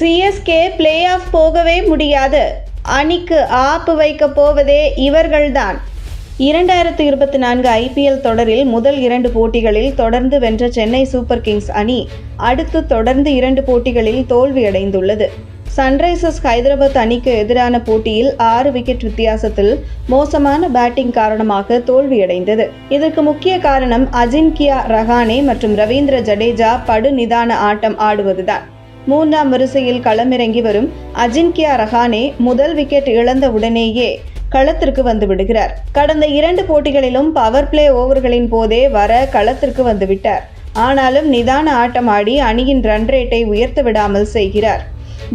CSK play off போகவே முடியாது. அணிக்கு ஆப்பு வைக்க போவதே இவர்கள்தான். இரண்டாயிரத்து இருபத்தி நான்கு ஐபிஎல் தொடரில் முதல் இரண்டு போட்டிகளில் தொடர்ந்து வென்ற சென்னை சூப்பர் கிங்ஸ் அணி அடுத்து தொடர்ந்து இரண்டு போட்டிகளில் தோல்வியடைந்துள்ளது. சன்ரைசர்ஸ் ஹைதராபாத் அணிக்கு எதிரான போட்டியில் ஆறு விக்கெட் வித்தியாசத்தில் மோசமான பேட்டிங் காரணமாக தோல்வியடைந்தது. இதற்கு முக்கிய காரணம் அஜின்கியா ரஹானே மற்றும் ரவீந்திர ஜடேஜா படுநிதான ஆட்டம் ஆடுவதுதான். மூன்றாம் வரிசையில் களமிறங்கி வரும் அஜின்கியா ரஹானே முதல் விக்கெட் இழந்த உடனேயே களத்திற்கு வந்து விடுகிறார். கடந்த இரண்டு போட்டிகளிலும் பவர் பிளே ஓவர்களின் போதே வர களத்திற்கு வந்துவிட்டார் ஆனாலும் நிதான ஆட்டம் ஆடி அணியின் ரன் ரேட்டை உயர்த்த விடாமல் செய்கிறார்.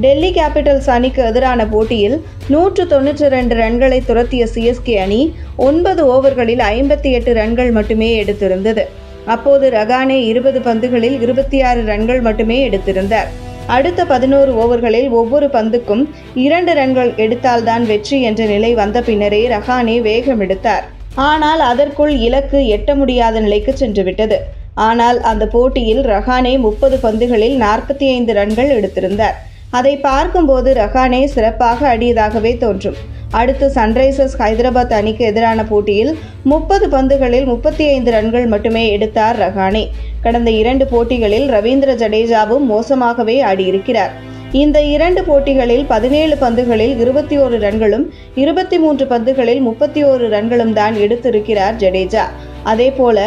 டெல்லி கேபிட்டல்ஸ் அணிக்கு எதிரான போட்டியில் நூற்று தொன்னூற்றி ரெண்டு ரன்களை துரத்திய சிஎஸ்கே அணி ஒன்பது ஓவர்களில் ஐம்பத்தி எட்டு ரன்கள் மட்டுமே எடுத்திருந்தது. அப்போது ரகானே இருபது பந்துகளில் இருபத்தி ஆறு ரன்கள் மட்டுமே எடுத்திருந்தார். அடுத்த பதினோரு ஓவர்களில் ஒவ்வொரு பந்துக்கும் இரண்டு ரன்கள் எடுத்தால்தான் வெற்றி என்ற நிலை வந்த பின்னரே ரஹானே வேகம் எடுத்தார். ஆனால் அதற்குள் இலக்கு எட்ட முடியாத நிலைக்கு சென்றுவிட்டது ஆனால் அந்த போட்டியில் ரஹானே முப்பது பந்துகளில் நாற்பத்தி ஐந்து ரன்கள் எடுத்திருந்தார். அதை பார்க்கும்போது ரஹானே சிறப்பாக அடியதாகவே தோன்றும். அடுத்து சன்ரைசர்ஸ் ஹைதராபாத் அணிக்கு எதிரான போட்டியில் முப்பது பந்துகளில் முப்பத்தி ஐந்து ரன்கள் மட்டுமே எடுத்தார் ரஹானே. கடந்த இரண்டு போட்டிகளில் ரவீந்திர ஜடேஜாவும் மோசமாகவே ஆடியிருக்கிறார். இந்த இரண்டு போட்டிகளில் பதினேழு பந்துகளில் இருபத்தி ஓரு ரன்களும் இருபத்தி மூன்று பந்துகளில் முப்பத்தி ஓரு ரன்களும் தான் எடுத்திருக்கிறார் ஜடேஜா. அதேபோல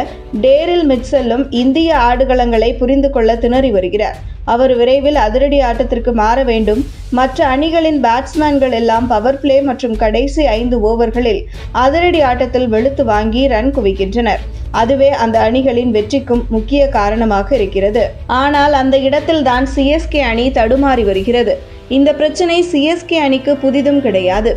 டேரில் மிட்செல்லும் இந்திய ஆடுகளங்களை புரிந்து கொள்ள திணறி வருகிறார். அவர் விரைவில் அதிரடி ஆட்டத்திற்கு மாற வேண்டும். மற்ற அணிகளின் பேட்ஸ்மேன்கள் எல்லாம் பவர் பிளே மற்றும் கடைசி ஐந்து ஓவர்களில் அதிரடி ஆட்டத்தில் வெளுத்து வாங்கி ரன் குவிக்கின்றனர். அதுவே அந்த அணிகளின் வெற்றிக்கும் முக்கிய காரணமாக இருக்கிறது. ஆனால் அந்த இடத்தில்தான் சிஎஸ்கே அணி தடுமாறி வருகிறது. இந்த பிரச்சனை சிஎஸ்கே அணிக்கு புதிதும் கிடையாது.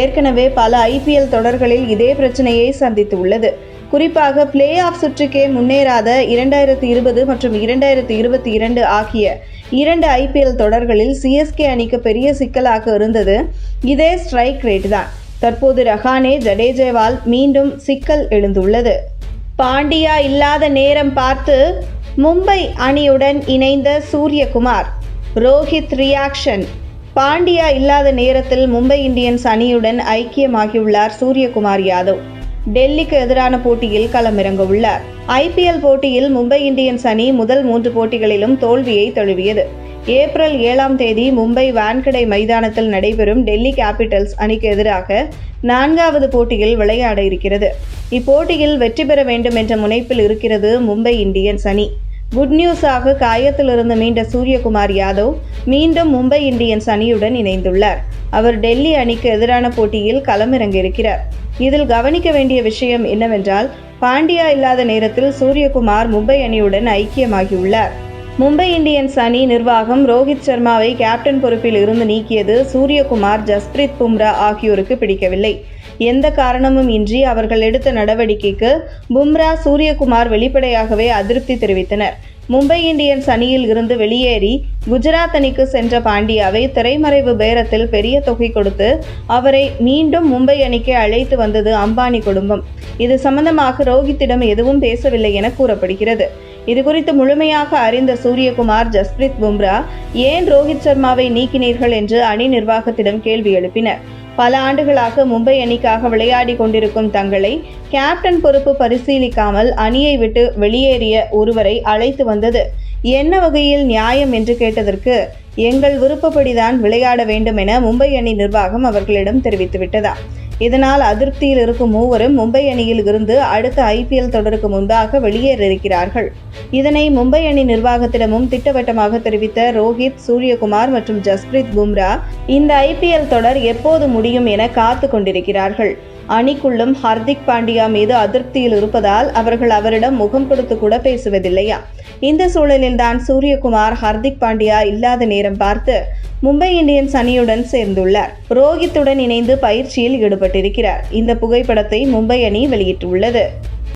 ஏற்கனவே பல ஐபிஎல் தொடர்களில் இதே பிரச்சனையை சந்தித்து உள்ளது. குறிப்பாக பிளே ஆஃப் சுற்றுக்கே முன்னேறாத இரண்டாயிரத்தி இருபது மற்றும் இரண்டாயிரத்தி இருபத்தி இரண்டு ஆகிய இரண்டு ஐபிஎல் தொடர்களில் சிஎஸ்கே அணிக்கு பெரிய சிக்கலாக இருந்தது. இதே ஸ்ட்ரைக் ரேட் தான். தற்போது ரஹானே ஜடேஜேவால் மீண்டும் சிக்கல் எழுந்துள்ளது. பாண்டியா இல்லாத நேரம் பார்த்து மும்பை அணியுடன் இணைந்த சூரியகுமார் ரோஹித் ரியாக்ஷன் பாண்டியா இல்லாத நேரத்தில் மும்பை இந்தியன்ஸ் அணியுடன் ஐக்கியமாகியுள்ளார் சூரியகுமார் யாதவ். டெல்லிக்கு எதிரான போட்டியில் களமிறங்க உள்ளார் ஐபிஎல் போட்டியில் மும்பை இந்தியன்ஸ் அணி முதல் மூன்று போட்டிகளிலும் தோல்வியை தழுவியது. ஏப்ரல் ஏழாம் தேதி மும்பை வான்கடை மைதானத்தில் நடைபெறும் டெல்லி கேபிட்டல்ஸ் அணிக்கு எதிராக நான்காவது போட்டியில் விளையாட இருக்கிறது. இப்போட்டியில் வெற்றி பெற வேண்டும் என்ற முனைப்பில் இருக்கிறது மும்பை இந்தியன்ஸ் அணி. குட் நியூஸாக காயத்திலிருந்து மீண்ட சூரியகுமார் யாதவ் மீண்டும் மும்பை இந்தியன்ஸ் அணியுடன் இணைந்துள்ளார். அவர் டெல்லி அணிக்கு எதிரான போட்டியில் களமிறங்கியிருக்கிறார். இதில் கவனிக்க வேண்டிய விஷயம் என்னவென்றால் பாண்டியா இல்லாத நேரத்தில் சூரியகுமார் மும்பை அணியுடன் ஐக்கியமாகியுள்ளார். மும்பை இந்தியன்ஸ் அணி நிர்வாகம் ரோஹித் சர்மாவை கேப்டன் பொறுப்பில் இருந்து நீக்கியது சூரியகுமார் ஜஸ்பிரீத் பும்ரா ஆகியோருக்கு பிடிக்கவில்லை. எந்த காரணமும் இன்றி அவர்கள் எடுத்த நடவடிக்கைக்கு பும்ரா சூரியகுமார் வெளிப்படையாகவே அதிருப்தி தெரிவித்தனர். மும்பை இந்தியன்ஸ் அணியில் இருந்து வெளியேறி குஜராத் அணிக்கு சென்ற பாண்டியாவை திரைமறைவு பேரத்தில் பெரிய தொகை கொடுத்து அவரை மீண்டும் மும்பை அணிக்கு அழைத்து வந்தது அம்பானி குடும்பம். இது சம்பந்தமாக ரோஹித்திடம் எதுவும் பேசவில்லை என கூறப்படுகிறது. இது குறித்து முழுமையாக அறிந்த சூரியகுமார் ஜஸ்பிரீத் பும்ரா ஏன் ரோஹித் சர்மாவை நீக்கினீர்கள்? என்று அணி நிர்வாகத்திடம் கேள்வி எழுப்பினர். பல ஆண்டுகளாக மும்பை அணிக்காக விளையாடி கொண்டிருக்கும் தங்களை கேப்டன் பொறுப்பு பரிசீலிக்காமல் அணியை விட்டு வெளியேறிய ஒருவரை அழைத்து வந்தது. என்ன வகையில் நியாயம் என்று கேட்டதற்கு எங்கள் விருப்பப்படிதான் விளையாட வேண்டும் என மும்பை அணி நிர்வாகம் அவர்களிடம் தெரிவித்துவிட்டதா? இதனால் அதிருப்தியில் இருக்கும் மூவரும் மும்பை அணியில் இருந்து அடுத்த ஐபிஎல் தொடருக்கு முன்பாக வெளியேறிருக்கிறார்கள் இதனை மும்பை அணி நிர்வாகத்திடமும் திட்டவட்டமாக தெரிவித்த ரோஹித் சூரியகுமார் மற்றும் ஜஸ்பிரீத் பும்ரா இந்த ஐபிஎல் தொடர் எப்போது முடியும் என காத்து கொண்டிருக்கிறார்கள். அணிக்குள்ளும் ஹர்திக் பாண்டியா மீது அதிருப்தியில் இருப்பதால் அவர்கள் அவரிடம் முகம் கொடுத்து கூட பேசுவதில்லையா? இந்த சூழலில்தான் சூரியகுமார் ஹர்திக் பாண்டியா இல்லாத நேரம் பார்த்து மும்பை இந்தியன்ஸ் அணியுடன் சேர்ந்துள்ளார். ரோஹித்துடன் இணைந்து பயிற்சியில் ஈடுபட்டிருக்கிறார். இந்த புகைப்படத்தை மும்பை அணி வெளியிட்டுள்ளது.